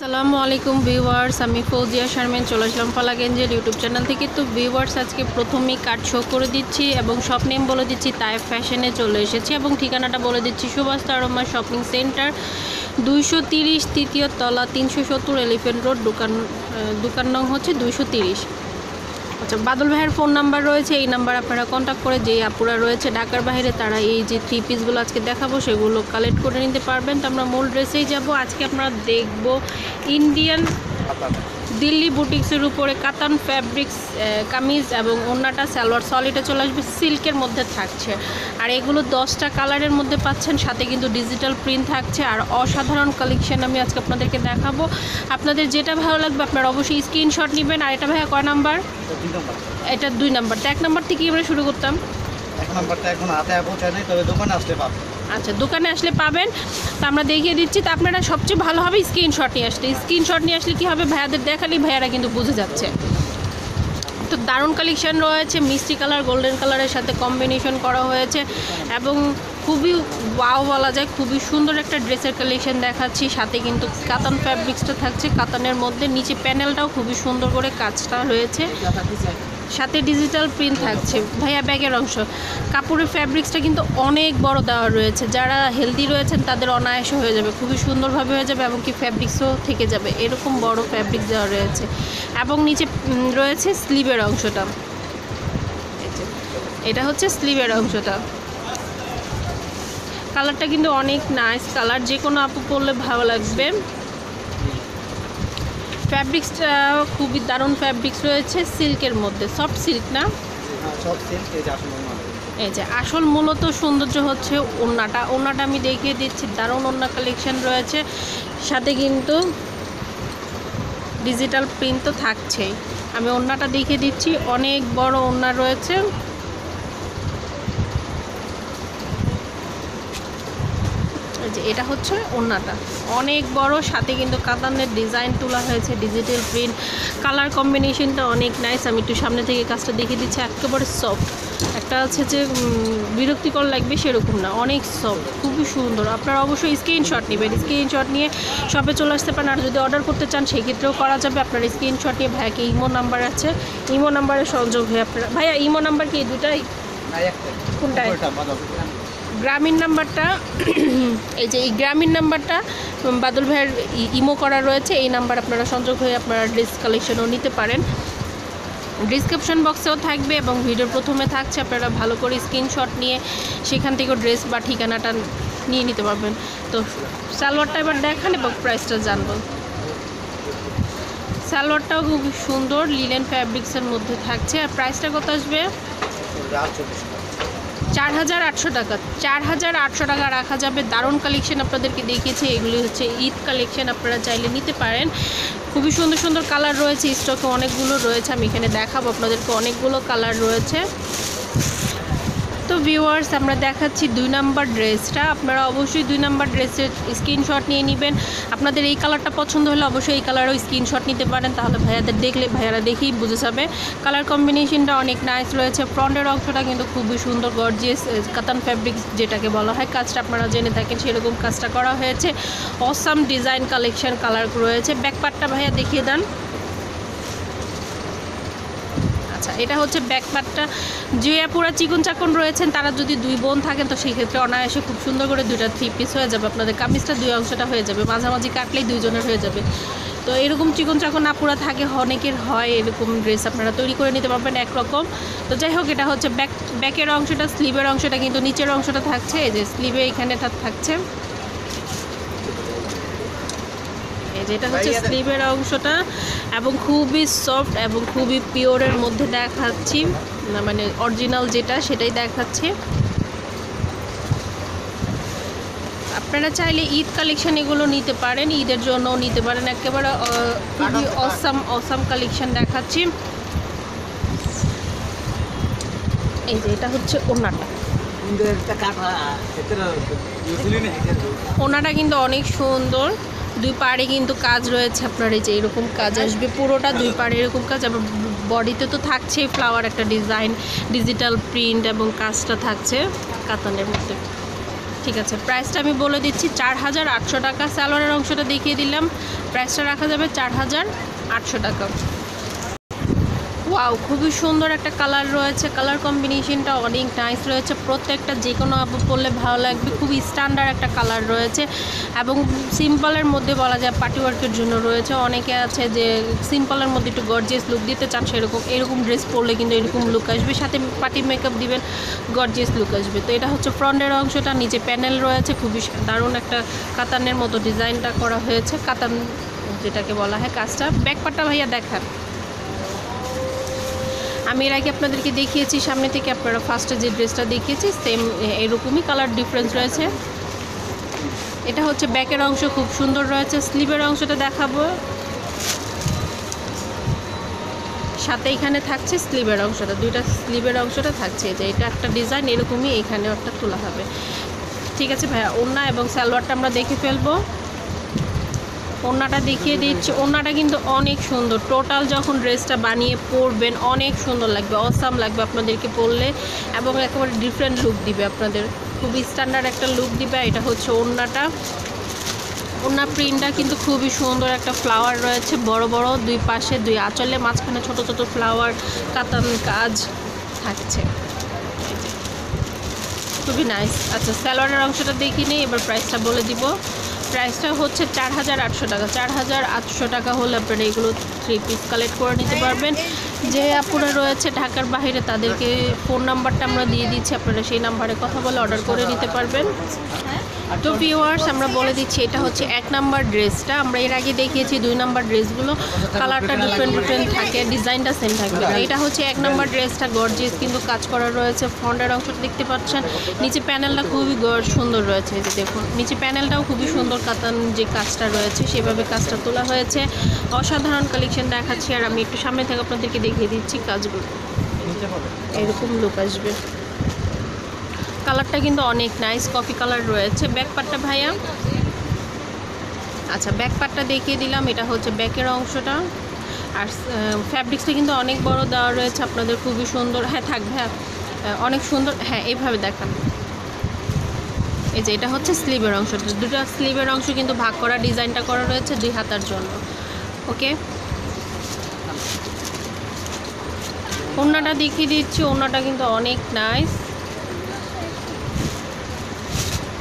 আসসালামু আলাইকুম ভিউয়ার্স, আমি ফৌজিয়া শারমেন, চলে আসলাম পালাগেঞ্জের ইউটিউব চ্যানেল থেকে। তো ভিউয়ার্স, আজকে প্রথমেই কার্ড শো করে দিচ্ছি এবং শপ নেম বলে দিচ্ছি, তাই ফ্যাশনে চলে এসেছি এবং ঠিকানাটা বলে দিচ্ছি সুভাষ তারমা শপিং সেন্টার দুইশো তিরিশ তৃতীয় তলা তিনশো সত্তর এলিফেন্ট রোড দোকান দোকান নং হচ্ছে দুইশো তিরিশ। আচ্ছা বাদল ভাইয়ের ফোন নাম্বার রয়েছে, এই নাম্বার আপনারা কন্ট্যাক্ট করে যেই আপুরা রয়েছে ঢাকার বাইরে, তারা এই যে থ্রি পিসগুলো আজকে দেখাবো, সেগুলো কালেক্ট করে নিতে পারবেন। তো আমরা মূল ড্রেসেই যাব, আজকে আপনারা দেখব ইন্ডিয়ান দিল্লি বুটিক্সের উপরে কাতান ফ্যাব্রিক্স কামিজ এবং ওড়নাটা সালোয়ার সলিডে চলে আসবে সিল্কের মধ্যে থাকছে। আর এগুলো দশটা কালারের মধ্যে পাচ্ছেন সাথে কিন্তু ডিজিটাল প্রিন্ট থাকছে। আর অসাধারণ কালেকশন আমি আজকে আপনাদেরকে দেখাবো। আপনাদের যেটা ভালো লাগবে আপনারা অবশ্যই স্ক্রিনশট নেবেন। আর এটা ভাইয়া কয় নাম্বার? এটা দুই নাম্বার। তো এক নাম্বার থেকে আমরা শুরু করতাম। এক নম্বরটা এখন হাতে পৌঁছায় নাই তবে দোকানে আসলে পাবে আচ্ছা দোকানে আসলে পাবেন। তো আমরা দেখিয়ে দিচ্ছি। তো আপনারা সবচেয়ে ভালো হবে স্ক্রিনশট নিয়ে আসলে। স্ক্রিনশট নিয়ে আসলে কী হবে? ভাইয়াদের দেখালেই ভাইয়ারা কিন্তু বুঝে যাচ্ছে। তো দারুণ কালেকশন রয়েছে। মিষ্টি কালার গোল্ডেন কালারের সাথে কম্বিনেশন করা হয়েছে এবং খুবই ওয়াও বলা যায়। খুবই সুন্দর একটা ড্রেসের কালেকশন দেখাচ্ছি। সাথে কিন্তু কাতান ফ্যাব্রিক্সটা থাকছে। কাতানের মধ্যে নিচে প্যানেলটাও খুবই সুন্দর করে কাজটা রয়েছে সাথে ডিজিটাল প্রিন্ট থাকছে। ভাইয়া, ব্যাগের অংশ। কাপড়ের ফ্যাব্রিক্সটা কিন্তু অনেক বড় দেওয়া রয়েছে। যারা হেলদি রয়েছেন, তাদের অনায়াসে হয়ে যাবে। খুবই সুন্দরভাবে হয়ে যাবে এবং কি ফ্যাব্রিক্সও থেকে যাবে। এরকম বড় ফ্যাব্রিক দেওয়া রয়েছে। এবং নিচে রয়েছে স্লিভের অংশটা। এটা হচ্ছে স্লিভের অংশটা। কালারটা কিন্তু অনেক নাইস কালার যে কোনো আপু পরলে ভালো লাগবে। ফ্যাব্রিক্সটা খুবই দারুণ ফ্যাব্রিক্স রয়েছে সিল্কের মধ্যে। সফট সিল্ক না? হ্যাঁ এই যে আসলে আমার এই যে আসল মূলত সৌন্দর্য হচ্ছে ওড়নাটা। ওড়নাটা আমি দেখিয়ে দিচ্ছি দারুণ ওড়না কালেকশন রয়েছে। সাথে কিন্তু ডিজিটাল প্রিন্ট তো থাকছেই। আমি ওড়নাটা দেখিয়ে দিচ্ছি অনেক বড় ওড়না রয়েছে। যে এটা হচ্ছে ওড়নাটা। অনেক বড় সাথে কিন্তু কাতানের ডিজাইন তোলা হয়েছে ডিজিটাল প্রিন্ট কালার কম্বিনেশনটা অনেক নাইস আমি একটু সামনে থেকে কাজটা দেখিয়ে দিচ্ছি একেবারে সফট একটা আছে যে বিরক্তিকর লাগবে সেরকম না অনেক সফট খুবই সুন্দর। আপনারা অবশ্যই স্ক্রিনশট নেবেন। স্ক্রিনশট নিয়ে শপে চলে আসতে পারেন আর যদি অর্ডার করতে চান সেক্ষেত্রেও করা যাবে। আপনার স্ক্রিনশট নিয়ে ভাইয়াকে ইমো নাম্বার আছে ইমো নাম্বারে সংযোগ হয়ে আপনারা ভাইয়া ইমো নাম্বার কি দুটাই? না গ্রামীণ নাম্বারটা, এই যে এই গ্রামীণ নাম্বারটা বাদল ভাইয়ের ইমো করা রয়েছে, এই নাম্বার আপনারা সংযোগ হয়ে আপনারা ড্রেস কালেকশনও নিতে পারেন। ডিসক্রিপশন বক্সেও থাকবে এবং ভিডিওর প্রথমে থাকছে, আপনারা ভালো করে স্ক্রিনশট নিয়ে সেখান থেকেও ড্রেস বা ঠিকানাটা নিয়ে নিতে পারবেন। তো সালোয়ারটা এবার দেখান এবং প্রাইসটা জানব। সালোয়ারটাও খুব সুন্দর লিলেন ফ্যাব্রিক্সের মধ্যে থাকছে। আর প্রাইসটা কত আসবে? চার হাজার আটশো টাকা। চার হাজার আটশো টাকা রাখা যাবে। দারুণ কালেকশন আপনাদেরকে দেখিয়েছি। এগুলি হচ্ছে ঈদ কালেকশন আপনারা চাইলে নিতে পারেন। খুবই সুন্দর সুন্দর কালার রয়েছে। স্টকে অনেকগুলো রয়েছে। আমি এখানে দেখাবো আপনাদেরকে অনেকগুলো কালার রয়েছে। তো ভিউয়ার্স আমরা দেখাচ্ছি দুই নাম্বার ড্রেসটা। আপনারা অবশ্যই দুই নাম্বার ড্রেসের স্ক্রিনশট নিয়ে নেবেন। আপনাদের এই কালারটা পছন্দ হলে অবশ্যই এই কালারও স্ক্রিনশট নিতে পারেন। তাহলে ভাইয়াদের দেখলে, ভাইয়ারা দেখেই বুঝে যাবে। কালার কম্বিনেশনটা অনেক নাইস রয়েছে। ফ্রন্টের অংশটা কিন্তু খুবই সুন্দর গর্জিয়াস কাতান ফ্যাব্রিক্স যেটাকে বলা হয়। কাজটা আপনারা জেনে থাকেন, সেরকম কাজটা করা হয়েছে। অসাম ডিজাইন কালেকশন কালার রয়েছে। ব্যাকপার্টটা ভাইয়া দেখিয়ে দেন। আচ্ছা এটা হচ্ছে ব্যাকপার্টটা যে পুরা চিকন চাকন রয়েছেন, তারা যদি দুই বোন থাকেন, তো সেই ক্ষেত্রে অনায়াসে খুব সুন্দর করে দুইটা থ্রি পিস হয়ে যাবে। আপনাদের কামিজটা দুই অংশটা হয়ে যাবে, মাঝামাঝি কাটলেই দুইজনের হয়ে যাবে। তো এরকম চিকন চাকন আপুরা থাকে, অনেকের হয় এরকম ড্রেস আপনারা তৈরি করে নিতে পারবেন একরকম। তো যাই হোক, এটা হচ্ছে ব্যাক ব্যাকের অংশটা স্লিভের অংশটা, কিন্তু নিচের অংশটা থাকছে, এই যে স্লিভে এখানেটা থাকছে। যে এটা হচ্ছে স্লিভের অংশটা এবং খুবই সফট এবং খুবই পিওরের মধ্যে দেখাচ্ছি মানে অরিজিনাল যেটা সেটাই দেখাচ্ছি। আপনারা চাইলে ঈদ কালেকশন এগুলো নিতে পারেন ঈদের জন্যও নিতে পারেন একেবারে খুবই অসাম অসাম কালেকশন দেখাচ্ছি। এই যে এটা হচ্ছে ওনাটা। ওনাটা কিন্তু অনেক সুন্দর। দুই পাড়ে কিন্তু কাজ রয়েছে আপনার এই যে এরকম কাজ আসবে পুরোটা দুই পাড়ে এরকম কাজ আবার বডিতে তো থাকছেই ফ্লাওয়ার একটা ডিজাইন ডিজিটাল প্রিন্ট এবং কাজটা থাকছে কাতানের মধ্যে। ঠিক আছে প্রাইসটা আমি বলে দিচ্ছি চার হাজার আটশো টাকা স্যালোয়ারের অংশটা দেখিয়ে দিলাম। প্রাইসটা রাখা যাবে চার হাজার আটশো টাকা। ওয়াও খুবই সুন্দর একটা কালার রয়েছে। কালার কম্বিনেশনটা অনেক নাইস রয়েছে। প্রত্যেকটা যে কোনো আপু পরলে ভালো লাগবে। খুবই স্ট্যান্ডার্ড একটা কালার রয়েছে। এবং সিম্পলের মধ্যে বলা যায় পার্টি ওয়ার্কের জন্য রয়েছে। অনেকে আছে যে সিম্পলের মধ্যে একটু গর্জিয়াস লুক দিতে চান সেরকম, এরকম ড্রেস পরলে কিন্তু এরকম লুক আসবে। সাথে পার্টি মেকআপ দিবেন গর্জিয়াস লুক আসবে। তো এটা হচ্ছে ফ্রন্টের অংশটা, নিচে প্যানেল রয়েছে। খুবই দারুণ একটা কাতানের মতো ডিজাইনটা করা হয়েছে। কাতান যেটাকে বলা হয় কাজটা। ব্যাকপারটা ভাইয়া দেখান। আমি এর আগে আপনাদেরকে দেখিয়েছি, সামনে থেকে আপনারা ফার্স্টে যে ড্রেসটা দেখিয়েছি সেম এরকমই কালার ডিফারেন্স রয়েছে। এটা হচ্ছে ব্যাকের অংশ খুব সুন্দর রয়েছে স্লিভের অংশটা দেখাবো। সাথে এখানে থাকছে স্লিভের অংশটা, দুইটা স্লিভের অংশটা থাকছে। যে এটা একটা ডিজাইন এরকমই এখানেও একটা তোলা হবে। ঠিক আছে ভাইয়া, ওড়না এবং সালোয়ারটা আমরা দেখে ফেলব। ওড়নাটা দেখিয়ে দিচ্ছি। ওড়নাটা কিন্তু অনেক সুন্দর। টোটাল যখন ড্রেসটা বানিয়ে পরবেন, অনেক সুন্দর লাগবে অসাম লাগবে আপনাদেরকে পরলে এবং একেবারে ডিফারেন্ট লুক দিবে আপনাদের। খুবই স্ট্যান্ডার্ড একটা লুক দিবে, এটা হচ্ছে ওড়নাটা। ওড়না প্রিন্টটা কিন্তু খুবই সুন্দর একটা ফ্লাওয়ার রয়েছে, বড় বড়, দুই পাশে দুই আঁচলে, মাঝখানে ছোট ছোট ফ্লাওয়ার কাতান কাজ থাকছে। খুবই নাইস আচ্ছা স্যালোয়ারের অংশটা দেখি নিই, এবার প্রাইসটা বলে দিব। প্রাইসটা হচ্ছে চার হাজার আটশো টাকা। চার হাজার আটশো টাকা হলে আপনারা এগুলো থ্রি পিস কালেক্ট করে নিতে পারবেন। যে আপনারা রয়েছে ঢাকার বাইরে তাদেরকে ফোন নাম্বারটা আমরা দিয়ে দিচ্ছি, আপনারা সেই নাম্বারে কথা বলে অর্ডার করে নিতে পারবেন। তো ভিউয়ার্স আমরা বলে দিচ্ছি, এটা হচ্ছে এক নাম্বার ড্রেসটা। আমরা এর আগে দেখিয়েছি দুই নাম্বার ড্রেসগুলো। কালারটা ডিফারেন্ট ডিফারেন্ট থাকে, ডিজাইনটা সেম থাকবে তো এটা হচ্ছে এক নাম্বার ড্রেসটা গর্জিয়াস কিন্তু কাজ করা রয়েছে। ফ্রন্টের অংশটা দেখতে পাচ্ছেন। নিচে প্যানেলটা খুবই সুন্দর রয়েছে যে দেখুন। নিচে প্যানেলটাও খুবই সুন্দর কাতান যে কাজটা রয়েছে, সেভাবে কাজটা তোলা হয়েছে। অসাধারণ কালেকশন দেখাচ্ছি, আর আমি একটু সামনে থেকে আপনাদেরকে দেখিয়ে দিচ্ছি কাজগুলো। এরকম লোক আসবে। কালারটা কিন্তু অনেক নাইস কফি কালার রয়েছে। ব্যাক পার্টটা ভাইয়া? আচ্ছা ব্যাক পার্টটা দেখিয়ে দিলাম। এটা হচ্ছে ব্যাকের অংশটা। আর ফ্যাব্রিক্সটা কিন্তু অনেক বড় দেওয়া রয়েছে। আপনাদের খুবই সুন্দর হ্যাঁ থাকবে হ্যাঁ অনেক সুন্দর হ্যাঁ এইভাবে দেখান। এই যে, এটা হচ্ছে স্লিভের অংশটা দুটো স্লিভের অংশ কিন্তু ভাগ করা, ডিজাইনটা করা রয়েছে দুই হাতার জন্য। ওকে? ওড়নাটা দেখিয়ে দিচ্ছি। ওড়নাটা কিন্তু অনেক নাইস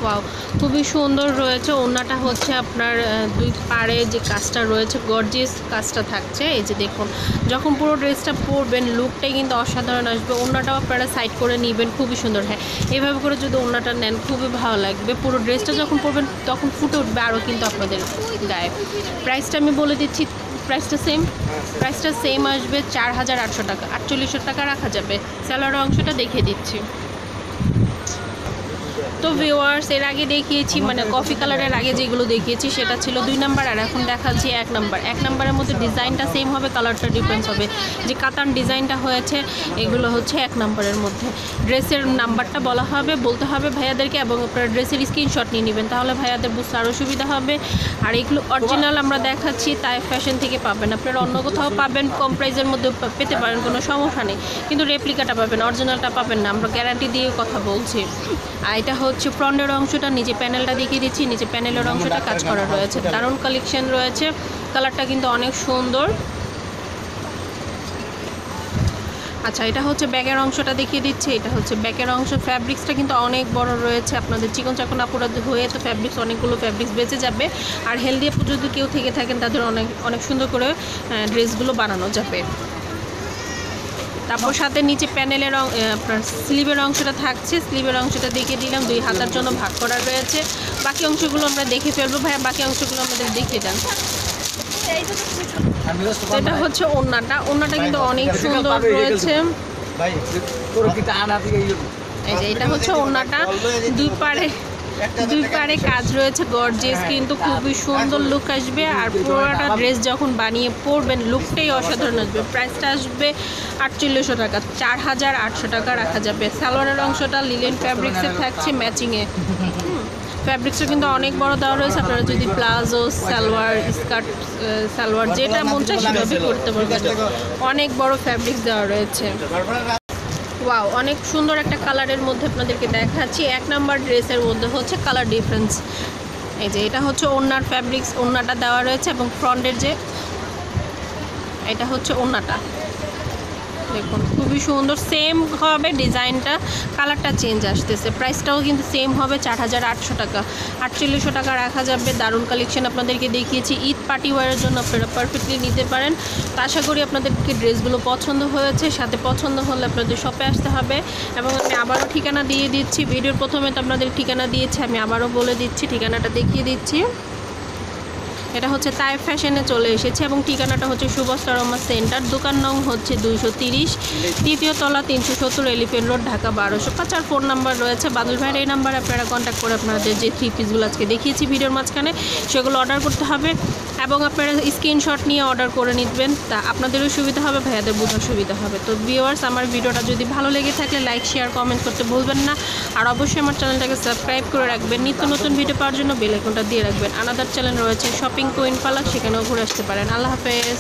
ওয়াও খুবই সুন্দর রয়েছে। ওড়নাটা হচ্ছে আপনার দুই পাড়ে যে কাজটা রয়েছে গর্জিয়াস কাজটা থাকছে। এই যে দেখুন, যখন পুরো ড্রেসটা পরবেন লুকটাই কিন্তু অসাধারণ আসবে। ওড়নাটাও আপনারা সাইড করে নেবেন, খুবই সুন্দর। হ্যাঁ এভাবে করে যদি ওড়নাটা নেন, খুবই ভালো লাগবে। পুরো ড্রেসটা যখন পরবেন, তখন ফুটে উঠবে আরও কিন্তু আপনাদের গায়ে। প্রাইসটা আমি বলে দিচ্ছি প্রাইসটা সেম প্রাইসটা সেম আসবে চার হাজার আটশো টাকা। আটচল্লিশশো টাকা রাখা যাবে। স্যালার অংশটা দেখিয়ে দিচ্ছি। তো ভিউয়ার্স এর আগে দেখিয়েছি মানে কফি কালারের আগে যেগুলো দেখিয়েছি, সেটা ছিল দুই নাম্বার আর এখন দেখাচ্ছি এক নাম্বার এক নাম্বারের মধ্যে ডিজাইনটা সেম হবে কালারটা ডিফারেন্স হবে। যে কাতান ডিজাইনটা হয়েছে, এগুলো হচ্ছে এক নাম্বারের মধ্যে। ড্রেসের নাম্বারটা বলা হবে, বলতে হবে ভাইয়াদেরকে এবং আপনারা ড্রেসের স্ক্রিনশট নিয়ে নেবেন, তাহলে ভাইয়াদের বুঝতে আরও সুবিধা হবে। আর এগুলো অরিজিনাল আমরা দেখাচ্ছি, তাই ফ্যাশন থেকে পাবেন। আপনারা অন্য কোথাও পাবেন, কম প্রাইজের মধ্যে পেতে পারেন, কোনো সমস্যা নেই। কিন্তু রেপ্লিকাটা পাবেন অরিজিনালটা পাবেন না, আমরা গ্যারান্টি দিয়ে কথা বলছি। আর এটা হচ্ছে ফ্রন্টের অংশটা নিচে প্যানেলটা দেখিয়ে দিচ্ছি নিচে প্যানেলের অংশটা কাজ করা রয়েছে। দারুণ কালেকশন রয়েছে। কালারটা কিন্তু অনেক সুন্দর। আচ্ছা এটা হচ্ছে ব্যাগের অংশটা দেখিয়ে দিচ্ছি। এটা হচ্ছে ব্যাগের অংশ। ফ্যাব্রিক্সটা কিন্তু অনেক বড় রয়েছে। আপনাদের চিকন চাকন আপুরা হয়ে তো ফ্যাব্রিক্স অনেকগুলো ফ্যাব্রিক্স বেঁচে যাবে। আর হেলদি আপু যদি কেউ থেকে থাকেন তাদের অনেক অনেক সুন্দর করে ড্রেসগুলো বানানো যাবে। তারপর সাথে নিচে প্যানেলের স্লিভের অংশটা থাকছে। স্লিভের অংশটা দেখে দিলাম দুই হাতার জন্য ভাগ করা রয়েছে। বাকি অংশগুলো আমরা দেখে ফেলব ভাইয়া বাকি অংশগুলো আমাদের দেখে দেন। এটা হচ্ছে ওড়নাটা ওড়নাটা কিন্তু অনেক সুন্দর রয়েছে। এই যে? এটা হচ্ছে ওড়নাটা দুই পাড়ে দুই পাড়ে কাজ রয়েছে গর্জিয়াস কিন্তু খুবই সুন্দর লুক আসবে। আর পুরোটা ড্রেস যখন বানিয়ে পরবেন লুকটাই অসাধারণ আসবে। প্রাইসটা আসবে আটচল্লিশশো টাকা। চার হাজার আটশো টাকা রাখা যাবে। সালোয়ারের অংশটা লিলেন ফ্যাব্রিক্সের থাকছে ম্যাচিংয়ে ফ্যাব্রিক্সটা কিন্তু অনেক বড় দেওয়া রয়েছে। আপনারা যদি প্লাজো সালোয়ার স্কার্ট সালোয়ার যেটা মন চায় সেভাবে করতে পারবেন। অনেক বড় ফ্যাব্রিক্স দেওয়া রয়েছে। ওয়াও অনেক সুন্দর একটা কালারের মধ্যে আপনাদেরকে দেখাচ্ছি। এক নাম্বার ড্রেসের মধ্যে হচ্ছে কালার ডিফারেন্স। এই যে এটা হচ্ছে ওনার ফ্যাব্রিক্স ওনাটা দেওয়া রয়েছে এবং ফ্রন্টের যে, এটা হচ্ছে ওনাটা দেখুন, খুবই সুন্দর। সেম হবে ডিজাইনটা কালারটা চেঞ্জ আসতেছে। প্রাইসটাও কিন্তু সেম হবে চার হাজার আটশো টাকা। আটচল্লিশশো টাকা রাখা যাবে। দারুণ কালেকশন আপনাদেরকে দেখিয়েছি। ঈদ পার্টি ওয়ারের জন্য আপনারা পারফেক্টলি নিতে পারেন। তো আশা করি আপনাদেরকে ড্রেসগুলো পছন্দ হয়েছে। সাথে পছন্দ হলে আপনাদের শপে আসতে হবে। এবং আমি আবারও ঠিকানা দিয়ে দিচ্ছি। ভিডিওর প্রথমে তো আপনাদের ঠিকানা দিয়েছি, আমি আবারও বলে দিচ্ছি। ঠিকানাটা দেখিয়ে দিচ্ছি। এটা হচ্ছে তাই ফ্যাশনে চলে এসেছে এবং ঠিকানাটা হচ্ছে সুভাষরমা সেন্টার। দোকান নং হচ্ছে দুইশো তিরিশ, তৃতীয় তলা তিনশো সত্তর এলিফেন্ট রোড, ঢাকা বারোশো পাঁচ। আর ফোন নাম্বার রয়েছে বাদল ভাইয়ের, এই নাম্বারে আপনারা কন্ট্যাক্ট করে আপনাদের যে থ্রি পিসগুলো আজকে দেখিয়েছি ভিডিওর মাঝখানে, সেগুলো অর্ডার করতে হবে এবং আপনারা স্ক্রিনশট নিয়ে অর্ডার করে নিবেন। তা আপনাদেরও সুবিধা হবে, ভাইয়াদের বোঝার সুবিধা হবে। তো ভিওয়ার্স আমার ভিডিওটা যদি ভালো লেগে থাকলে লাইক শেয়ার কমেন্ট করতে ভুলবেন না। আর অবশ্যই আমার চ্যানেলটাকে সাবস্ক্রাইব করে রাখবেন। নিত্য নতুন ভিডিও পাওয়ার জন্য বেল আইকনটা দিয়ে রাখবেন। আনাদার চ্যানেল রয়েছে শপিং কুইন পালা সেখানেও ঘুরে আসতে পারেন। আল্লাহ হাফেজ।